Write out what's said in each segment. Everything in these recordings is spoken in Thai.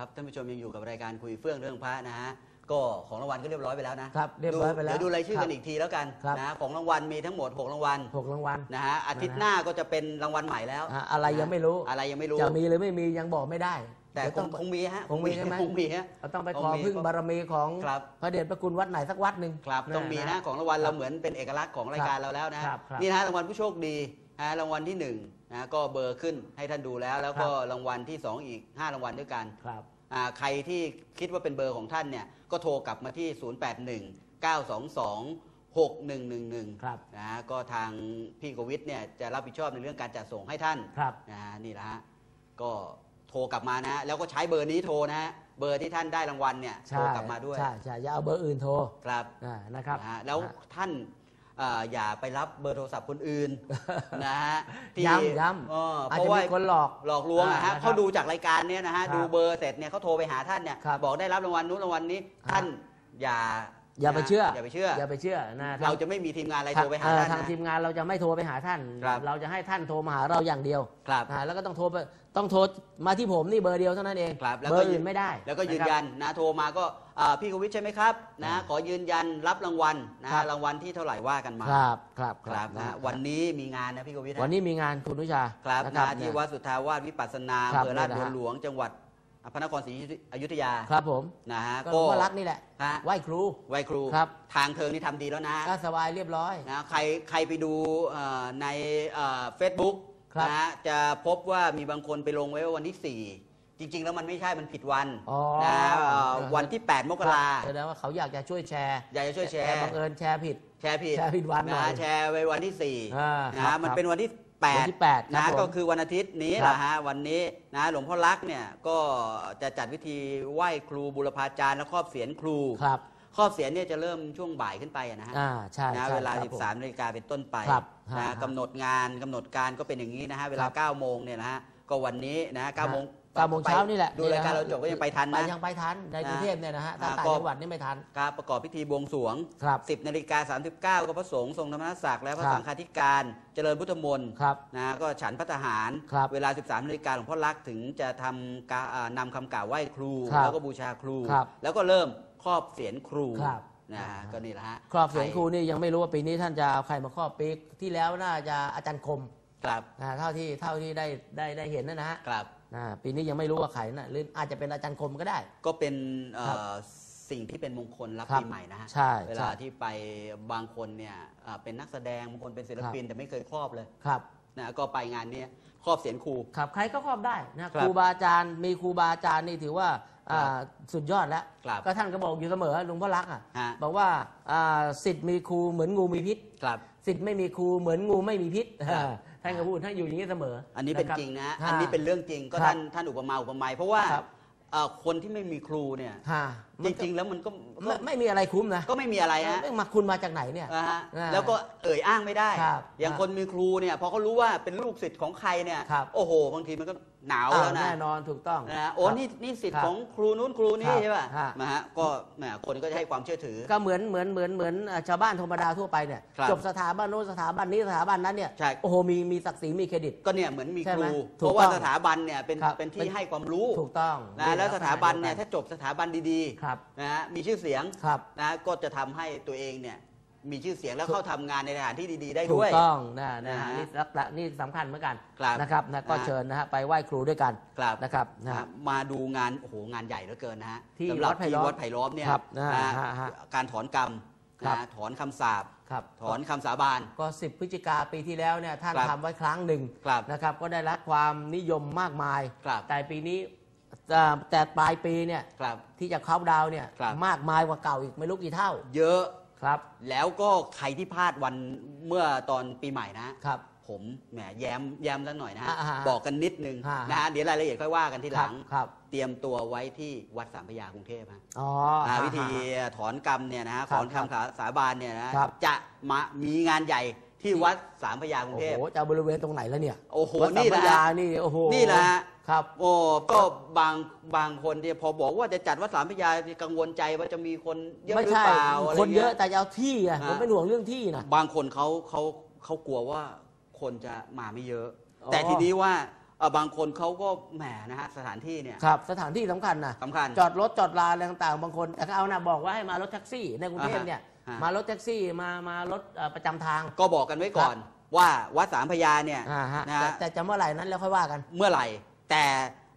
ครับท่านผู้ชมยังอยู่กับรายการคุยเฟื่องเรื่องพระนะฮะก็ของรางวัลก็เรียบร้อยไปแล้วนะครับเรียบร้อยไปแล้วเดี๋ยวดูรายชื่อครักับนอีกทีแล้วกันครับนะของรางวัลมีทั้งหมด 6 รางวัลหกรางวัล นะฮะอาทิตย์หน้าก็จะเป็นรางวัลใหม่แล้วอะอะไรยังไม่รู้ อะไรยังไม่รู้ จะมีหรือไม่มียังบอกไม่ได้แต่เดี๋ยวคต้องงคงมีฮะคงมีใช่ไหมคงมีฮะเราต้องไปคงขอมีพึ่งบารมีของครับ พระเดชพระคุณวัดไหนสักวัดหนึ่ง ครับต้องมีนะของรางวัลคเราบเหมือนเป็นเอกลักษณ์ของรายการเราแล้วนะครับครับนี่นะฮะรางวัลผู้โชคดีนะฮะรางวัลที่หนึ่งนะก็เบอร์ขึ้นให้ท่านดูแล้ว แล้วก็ครับรางวัลที่สองอีกห้ารางวัลด้วยกัน ครับอ่า ใครที่คิดว่าเป็นเบอร์ของท่านเนี่ยก็โทรกลับมาที่ 081 922 6111ครับนะฮะก็ทางพี่โกวิทเนี่ยจะรับผิดชอบในเรื่องการจัดส่งให้ท่านครับนะฮะนี่แหละฮะก็โทรกลับมานะฮะแล้วก็ใช้เบอร์นี้โทรนะฮะเบอร์ที่ท่านได้รางวัลเนี่ยโทรใช่กลับมาด้วยใช่ใช่อย่าเอาเบอร์อื่นโทรครับอ่านะครับนะฮะแล้วอะท่าน อ่าอย่าไปรับเบอร์โทรศัพท์คนอื่นนะฮะที่ย้ำย้ำเอออาจเพจะราะว่ามีคนหลอก หลอกลวงอะฮะอ่านะครับเขาดูจากรายการเนี้ยนะฮะครับดูเบอร์เสร็จเนี่ยเขาโทรไปหาท่านเนี่ยครับบอกได้รับรางวัลนู้นรางวัลนี้ครับท่านอย่า อย่าไปเชื่ออย่าไปเชื่ออ ย่าไปเชื่อนะเราจะไม่มีทีมงานอะไรทางโทรไปหาเอ่อท่านทางนะ ทีมงานเราจะไม่โทรไปหาท่าน ครับ เราจะให้ท่านโทรมาหาเราอย่างเดียวครับอ่าแล้วก็ต้องโทรไปต้องโทรมาที่ผมนี่เบอร์เดียวเท่านั้นเองครับแล้วเบก็ อร์อื่นไม่ได้แล้วก็ยืนนะครับยันนะโทรมาก็อ่าพี่กวิทย์ใช่ไหมครับนะอ่าขอยืนยันรับรางวัลนะครัฮะบรางวัลที่เท่าไหร่ว่ากันมาครับครับครับนะฮะวันนี้มีงานนะพี่กวิทย์ะวันนี้มีงานคุณนุชาครับนะนะเนี่ที่ย วัดสุทธาวาสวิปัสสนาครับอำเภอราชเนี่ยบันะวฮะหลวงจังหวัด พระนครศรีอยุธยาครับผมนะฮะก็หลวงพ่อรักนี่แหละฮะไหว้ครูไหว้ครูครับทางเทิงนี่ทำดีแล้วนะก็สบายเรียบร้อยนะใครใครไปดูเอ่อในเฟซบุ๊กครับนะฮะจะพบว่ามีบางคนไปลงไว้ว่าวันที่ 4จริง ๆ แล้วมันไม่ใช่มันผิดวันอ๋อนะฮะเอ่อวันที่ 8 มกราแสดงว่าเขาอยากจะช่วยแชร์ อยากจะช่วยแชร์ต่บังเอิญแชร์ผิด แชร์ผิดแชร์ผิดวันหน่อยะแชร์ไว้วันที่4อ่านะครัฮะบมันครับเป็นวันที่ วันที่8แปดครับนะผมก็คือวันอาทิตย์นี้คแหรับละฮะวันนี้นะหลวงพ่อรักเนี่ยก็จะจัดพิธีไหว้ครูบุรพาจารย์และครอบเสียนครูครับ ครอบเสียนเนี่ยจะเริ่มช่วงบ่ายขึ้นไปอะนะฮะอ่าใช่นะใช่เวลา ครับผม13นาฬิกาเป็นต้นไปครับนะฮะกำหนดงานกำหนดการก็เป็นอย่างนี้นะฮะเวลาครับ9โมงเนี่ยนะฮะก็วันนี้นะ9โมง เก้าโมงเช้านี่แหละดูรายการเราจบก็ยังไปทันไปนะยังไปทันในกรุงเทพเนี่ยนะฮะถ้าอ่าต่างก็จังหวัดนี่ไม่ทันการประกอบพิธีบวงสรวงครับ10นาฬิกา39ก็พระสงฆ์ทรงธรรมนัสศักดิ์และพระครับสังฆาธิการเจริญพุทธมนต์ครับนะก็ฉันพระทหารครับเวลา 13นาฬิกาหลวงพ่อรักถึงจะทำกาอ่านำคำกล่าวไหว้ครูครับแล้วก็บูชาครูครับแล้วก็เริ่มครอบเสียนครูครับนะฮะครับก็นี่แหละฮะครอบเสียงครูนี่ยังไม่รู้ว่าปีนี้ท่านจะเอาใครมาครอบปีที่แล้วน่าจะอาจารย์คมครับนะเท่าที่เท่าที่ได้ได้ได้เห็นนะนะฮะครับ อ่าปีนี้ยังไม่รู้ว่าใครนะหรืออาจจะเป็นอาจารย์คมก็ได้ ก็เป็นเอ่อครับสิ่งที่เป็นมงคลรับครับปีใหม่นะฮะใช่เวใช่ลาที่ไปบางคนเนี่ยอ่าเป็นนักแสดงบางคนเป็นศิลปินแต่ไม่เคยครอบเลยครับนะก็ไปงานเนี้ยครอบเสียนครู ครับใครก็ครอบได้นะครัครับรูบาอาจารย์มีครูบาอาจารย์นี่ถือว่าอ่าสุดยอดแล้วครับก็ท่านก็บอกอยู่เสมอหลวงพ่อรักษณ์อะฮะ บอกว่าอ่าสิทธิ์มีครูเหมือนงูมีพิษ ครับ สิทธิ์ไม่มีครูเหมือนงูไม่มีพิษครับ ท่านก็พูดท่านอยู่อย่างนี้เสมออัอั นนี้เป็นจริงนะฮะฮะอันนี้เป็นเรื่องจริงก็ครับท่านท่านอุปมาอุปไมยเพราะว่าครับ เอ่อคนที่ไม่มีครูเนี่ย ฮะ จริง ๆ แล้วมันก็ๆไม่ไม่มีอะไรคุ้มนะก็ไม่มีอะไรฮะเอ้ยมาคุณมาจากไหนเนี่ย นะฮะอ่าแล้วก็เอ่ยอ้างไม่ได้ ครับอย่างคนมีครูเนี่ยพอเขารู้ว่าเป็นลูกศิษย์ของใครเนี่ยครับ โอ้โห บางทีมันก็หนาวอ้าแล้ววนะแน่นอนถูกต้องนะฮะโอ้ครับ นี่นี่สิทครัธิ์บของครูนู้นครูนี่ครับใช่ป่ะฮะ นะฮะก็แหมคนก็จะให้ความเชื่อถือ ก็เหมือนเหมือนเหมือนเหมือนเอ่อชาวบ้านธรรมดาทั่วไปเนี่ยครับจบสถาบันโน้นสถาบันนี้สถาบันนั้นเนี่ยใช่ โอ้โหมีมีศักดิ์ศรีมีเครดิต ก็เนี่ยเหมือนมีใช่คไหมรู ถูกเพราะว่าต้องสถาบันเนี่ยเป็นครับเป็นที่เป็น ให้ความรู้ถูกต้องนะแล้วสถาบันเนี่ยดีถ้าจบสถาบันดีครับๆนะฮะมีชื่อเสียงครับนะก็จะทำให้ตัวเองเนี่ยมีชื่อเสียงแล้วเข้าทำงานในสถานที่ดีๆ ได้ถูด้กวย ต้องนะนะนะฮะนี่รักละนี่สำคัญเหมือนกันครับนะครับนะก็นะฮะ เชิญนะฮะไปไหว้ครูด้วยกันครับ นะครับนะนะฮะฮะมาดูงานโอ้โหงานใหญ่เหลือเกินนะฮะที่สำหรับวัดไผ่ที่ล้อมวัดไผ่ล้อมเนี่ยครับนะนะฮะฮะการถอนกรรมครับนะถอนคำสาปครับถอนคำสาบาน ก็10พฤศจิกาปีที่แล้วเนี่ยท่านครับ ทำไว้ครั้งหนึ่งครับนะครับ ก็ได้รับความนิยมมากมาย ครับ แต่ปีนี้ เอ่อแต่ปลายปีเนี่ยครับ ที่จะเข้าน์ดาวน์เนี่ยครับ มากมายกว่าเก่าอีกไม่รู้กี่เท่าเยอะ ครับแล้วก็ใครที่พลาดวันเมื่อตอนปีใหม่นะ ครับ ผมแหมแย้มแย้มสักหน่อยนะฮะอ่าฮะบอกกันนิดนึงฮะ นะฮะเดี๋ยวรายละเอียดค่อยว่ากันทีหลัง ครับเตรียมตัวไว้ที่วัดสามพระยากรุงเทพฮะอ๋ออ่าฮะวิธีฮะถอนกรรมเนี่ยนะฮะครัถบอนคำสาบานเนี่ยนะครับ จะมามีงานใหญ่ที่วัดสามพระยากรุโอ้งเทพ โหจะเอาบริเวณตรงไหนแล้วเนี่ยโอ้โหวัดสัมนี่แหปละยานี่โอ้โห นี่แหละฮะ ครับ โอ้ก็บางบางคนเนี่ยพอบอกว่าจะจัดวัดสามพระยากังวลใจว่าจะมีคนเยอะไม่หรือใช่เปล่าอะไรคนเยเงี้อะย แต่จะเอาที่อะฮะ ผมเป็นห่วงเรื่องที่นะ บางคนเขาเขาเขากลัวว่าคนจะมาไม่เยอะ อ๋อ แต่ทีนี้ว่าเอ่อบางคนเขาก็แหมนะฮะสถานที่เนี่ยครับ สถานที่สำคัญนะสำคัญ จอดรถจอดลานอะไรต่างๆ บางคนแต่ก็เอานะบอกว่าให้มารถแท็กซี่ในกรุงเทพเนี่ยอ่าฮะ มารถแท็กซี่มามารถเอ่อประจำทาง ก็บอกกันไว้ก่อนว่าวัดสามพระยาเนี่ยอ่าฮะนะแต่ฮะแต่จะเมื่อไหร่นั้นแล้วค่อยว่ากัน เมื่อไหร่ แต่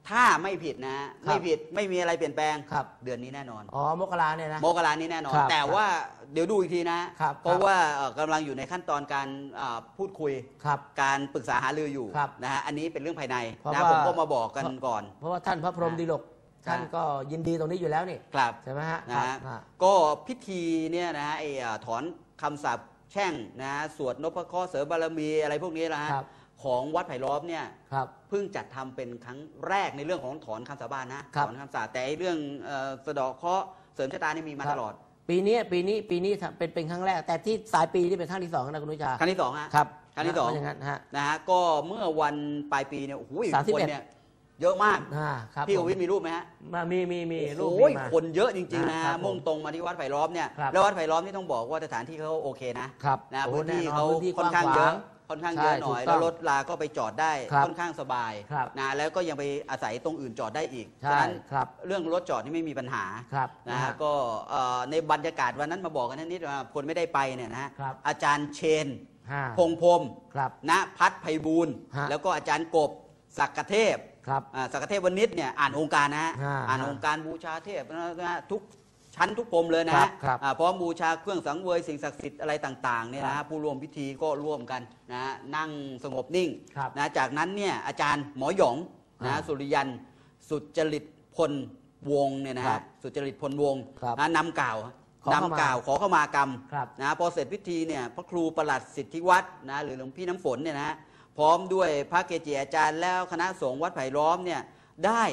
ถ้าไม่ผิดนะฮะครับไม่ผิดไม่มีอะไรเปลี่ยนแปลงครับ เดือนนี้แน่นอน อ๋อมกราเนี่ยนะโมกรานี้แน่นอน ครับแต่ว่าเดี๋ยวดูอีกทีนะ ครับเพราะว่าเอ่อกำลังอยู่ในขั้นตอนการอ่าพูดคุย ครับการปรึกษาหารืออยู่ครับนะฮะอันนี้เป็นเรื่องภายในเพราะนะว่า ผมก็มาบอกกันก่อน เพราะว่าท่านพระพรหมอ่าดีลกท่านอ่าก็ยินดีตรงนี้อยู่แล้วนี่ครับ ใช่ไหมฮะนะครับฮะอ่าก็พิธีเนี่ยนะฮะไอ้อ่าถอนคำสาปแช่งนะฮะสวดนพเคราะห์เสริมบารมีอะไรพวกนี้นะฮะครับ ของวัดไผ่ล้อมเนี่ยครับ เพิ่งจัดทำเป็นครั้งแรกในเรื่องของถอนคำสาบานนะครับถอนคำสาปแต่ไอ้เรื่องเอ่อสะเดาะเคราะห์เสริมชะตานี่มีมาครับตลอด ปีนี้ปีนี้ปีนี้เป็นเป็นครั้งแรก แต่ที่สายปีนี่เป็นครั้งที่สองนะคุณนุชาครั้งที่สองฮะครับครั้งที่สองเพาะอย่างนั้นฮะนะฮะก็เมื่อวันปลายปีเนี่ยโอ้โหสามสิบคนเอ็ดเนี่ยเยอะมากอ่าครับพี่กผมวิทย์มีรูปไหมฮะมามีมีมีรูปโอ้ยมีมาคนเยอะจริงๆนะครัฮะบผมมุ่งตรงมาที่วัดไผ่ล้อมเนี่ยครับแล้ววัดไผ่ล้อมนี่ต้องบอกว่าสถานที่เขาโอเคนะครับนะโอ้พื้นที่แน่นอนเขาพื้นที่ค่อนข้างเยอะกว้างขวาง ค่อนข้างเยอะใช่หน่อยถูกต้แล้องวรถลาก็ไปจอดได้ครับค่อนข้างสบายครับ นะแล้วก็ยังไปอาศัยตรงอื่นจอดได้อีกใช่ฉะนั้นครับเรื่องรถจอดนี่ไม่มีปัญหาครับนะนะฮะฮะ ก็เอ่อในบรรยากาศวันนั้นมาบอกกันนิดๆว่าคนไม่ได้ไปเนี่ยนะฮะครับ อาจารย์เชนห้าพงพรหมครับ ณพัฒน์ไพบูลย์ฮะ แล้วก็อาจารย์กบศักเทพ ครับ อ่าศักเทพวณิชเนี่ยอ่านองค์การนะฮะฮะอ่านฮะองค์การบูชาเทพนะฮะทุก ชั้นทุกปมเลยนะครัฮะบครับ อ่าพร้อมบูชาเครื่องสังเวยสิ่งศักดิ์สิทธิ์อะไรต่างๆเนี่ยนะครัฮะบผู้ร่วมพิธีก็ร่วมกันนะฮะนั่งสงบนิ่งครับนะจากนั้นเนี่ยอาจารย์หมอหยองนะฮะอ่าสุริยันสุจริตพลวงศ์เนี่ยนะครัฮะบสุจริตพลวงศ์ครับนะนำกล่าวขอเข้ามานำกล่าวขอเข้ามากรรม ครับ นะพอเสร็จพิธีเนี่ยพระครูประหลัดสิทธิวัฒน์นะหรือหลวงพี่น้ำฝนเนี่ยนะฮะพร้อมด้วยพระเกจิอาจารย์แล้วคณะสงฆ์วัดไผ่ล้อมเนี่ยได้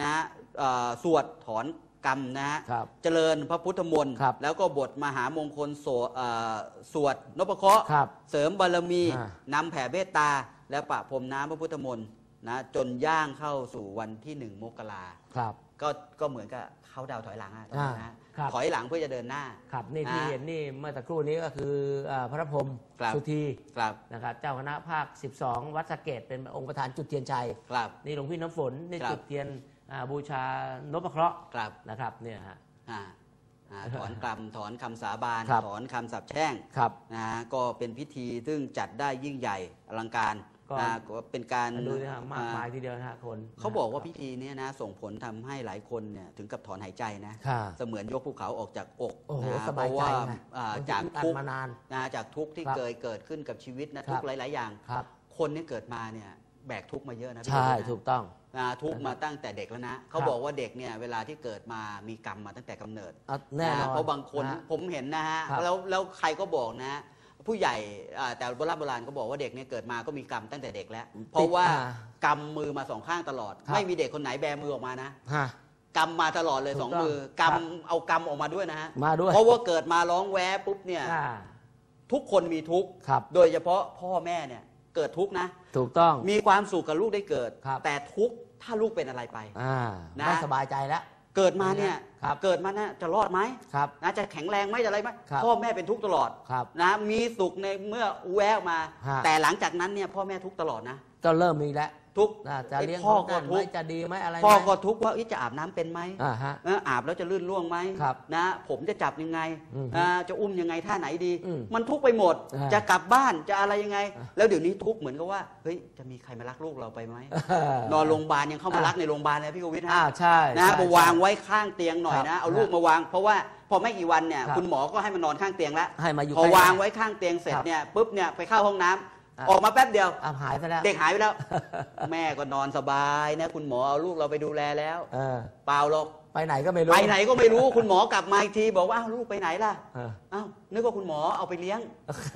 นะเอ่อสวดถอนก รรมนะฮะครับเจริญพระพุทธมนต์ครับแล้วก็บทมหามงคลโสเอ่อสวดนพเคราะห์ครับเสริมบารมีอ่านำแผ่เมตตา และประพรมน้ำพระพุทธมนต์นะจนย่างเข้าสู่วันที่หนึ่งมกราครับ ก็ก็เหมือนกับเขาดาวถอยหลังอะตอนนั้นนะฮะครับ ถอยหลังเพื่อจะเดินหน้า ครับนี่ที่นะเห็นนี่เมื่อสักครู่นี้ก็คืออ่าพระพรหมครับ สุธีครับนะครับเจ้าคณะภาค 12 วัดสะเกตเป็นองค์ประธานจุดเทียนชัย ครับ นี่หลวงพี่น้ำฝนนี่ครับจุดเทียนอ่า บูชานพเคราะห์ครับนะครับเนี่ยฮะอ่าอ่าถอนกรรมถอนคำสาบานครับถอนคำสับแช่งครับนะฮะก็เป็นพิธีซึ่งจัดได้ยิ่งใหญ่อลังการก็นะก็เป็นการดูนะฮะมากมายอ่ทีเดียวนะฮะคนเขาบอกว่าพิธีเนี้นะส่งผลทำให้หลายคนเนี่ยถึงกับถอนหายใจนะค่ะเสมือนยกภูเขาออกจากอกโอ้โหนะสบายเพราะใจว่านะอ่าบางทีจากอัดทุกข์มานานนะจากทุกข์ที่ครับเคยเกิดขึ้นกับชีวิตนะครับทุกข์หลาย ๆ อย่างครับคนเนี่ยเกิดมาเนี่ย แบกทุกข์มาเยอะนะพี่ใช่ดูนะถูกต้องนะทุกข์มาตั้งแต่เด็กแล้วนะเขาบอกว่าเด็กเนี่ยเวลาที่เกิดมามีกรรมมาตั้งแต่กำเนิดอะแน่นอนเพราะบางคนฮะ ผมเห็นนะฮะครับ แล้วแล้วใครก็บอกนะฮะผู้ใหญ่อ่าแต่โบราณโบราณก็บอกว่าเด็กเนี่ยเกิดมาก็มีกรรมตั้งแต่เด็กแล้ว เพราะว่าอ่ากำมือมาสองข้างตลอด ครับ ไม่มีเด็กคนไหนแบมือออกมานะ ฮะ กำมาตลอดเลยถูกสองต้องมือครักำบเอากำออกมาด้วยนะฮะมาด้วย เพราะว่าเกิดมาร้องแวปุ๊บเนี่ย อ่าทุกคนมีทุกข์ครับ โดยเฉพาะพ่อแม่เนี่ย เกิดทุกข์นะ ถูกต้อง มีความสุขกับลูกได้เกิด ครับ แต่ทุกข์ถ้าลูกเป็นอะไรไป อ่านะ ไม่สบายใจแล้ว เกิดมาเนี่ยครับ เกิดมาเนี่ยจะรอดไหมครับ นะจะแข็งแรงไหมจะอะไรไหมครับ พ่อแม่เป็นทุกข์ตลอดครับ นะมีสุขในเมื่อแววมา ฮะ แต่หลังจากนั้นเนี่ยพ่อแม่ทุกข์ตลอดนะ ก็เริ่มมีแล้ว ทุกข์อ่าจะไอ้เลี้ยงพ่อเขาก็นั่นไหทุมกข์จะดีไหมอะไรไหมพ่อก็ทุกข์ว่าเอ๊ะจะอาบน้ำเป็นไหมอ่าฮะ เอออาบแล้วจะลื่นล่วงไหมครับนะผมจะจับยังไงอืมอ่าจะอุ้มยังไงท่าไหนดี อืมมันทุกข์ไปหมด อ่าจะกลับบ้านจะอะไรยังไง อ่า แล้วเดี๋ยวนี้ทุกข์เหมือนกับว่าเฮ้ยจะมีใครมารักลูกเราไปไหมนอนโรงพยาบาลยังเข้ามารักในโรงพยาบาลเลยพี่โควิดอ่าฮะใช่นะใช่ มาวางไว้ข้างเตียงหน่อยครันะ บเอาลูกมาวาง เพราะว่าพอไม่กี่วันเนี่ยครับ คุณหมอก็ให้มันนอนข้างเตียงแล้วให้มาอยู่พอใกล้ วางไว้ข้างเตียงเสร็จครับเนี่ยปุ๊บเนี่ยไปเข้าห้องน้ำ อะออกมาแป๊บเดียวอ่าหายไปแล้ว เด็กหายไปแล้ว แม่ก็นอนสบายนะ คุณหมอเอาลูกเราไปดูแลแล้วเออ เปล่าหรอกไปไหนก็ไม่รู้ ไปไหนก็ไม่รู้ คุณหมอกลับมาอีกทีบอกว่าอ้าวลูกไปไหนล่ะเออ อ้าวนึกว่าคุณหมอเอาไปเลี้ยง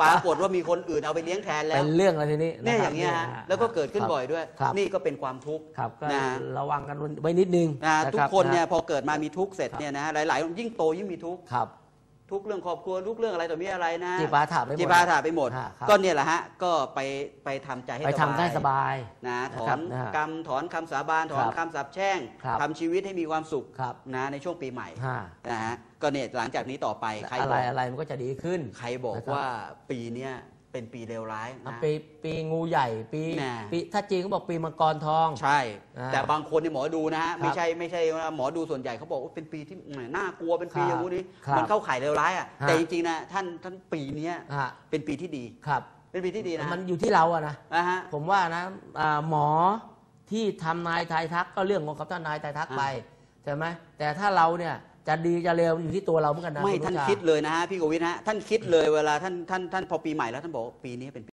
ปรากฏว่ามีคนอื่นเอาไปเลี้ยงแทนแล้เป็วนเรื่องอะไรทีนี้เนี่ยะอครับย่างเงี้ยฮะฮะแล้วก็เกิดขึ้นครับบ่อยด้วย ครับนี่ก็เป็นความทุกข์ครับก็นะ ระวังกันไว้นิดนึงนะรับทุกคนเนี่ยะพอเกิดมามีทุกข์เสร็จเนี่ยนะหลายๆยิ่งโตยิ่งมีทุกข์ ครับ ทุกเรื่องครอบครัวทุกเรื่องอะไรต่อมีอะไรนะจีปาถาไปหมดจีปาถาไปหมดฮะครับก็เนี่ยแหละฮะก็ไปไปทำใจให้ไปสทำบายได้สบายนะถนะอครันบนะฮะกรรมถอนคำสาบานถอนครับคำสาปแช่งครับทำชีวิตให้มีความสุขครับนะในช่วงปีใหม่ฮะนะฮะก็เนี่ยหลังจากนี้ต่อไปใครอะบไรอกอะไรมันก็จะดีขึ้น ใครบอกนะครับว่าปีเนี้ย เป็นปีเลวร้ายอะนะ ปีปีงูใหญ่ปีแน่ ปีถ้าจีนเขาบอกปีมังกรทอง ใช่ อ่าแต่บางคนเนี่ยหมอดูนะฮะครับไม่ใช่ไม่ใช่ว่าหมอดูส่วนใหญ่เขาบอกว่าเป็นปีที่แหมน่ากลัวเป็นปีครับอย่างงู้นนี้ครับมันเข้าข่ายเลวร้ายอะฮะ แต่จริงๆนะท่านท่านปีเนี้ยอะเป็นปีที่ดี ครับเป็นปีที่ดีนะมันอยู่ที่เราอะนะ นะฮะ ผมว่านะอ่าหมอที่ทำนายทายทักก็เรื่องของเขาท่านนายทายทักไปใช่ไหมแต่ถ้าเราเนี่ย จะดีจะเลวอยู่ที่ตัวเราเหมือนกันนะไม่คุณท่านนุชาคิดเลยนะฮะพี่โกวิทฮะท่านคิดเลยเวลาท่านท่านท่านพอปีใหม่แล้วท่านบอกว่าปีนี้เป็น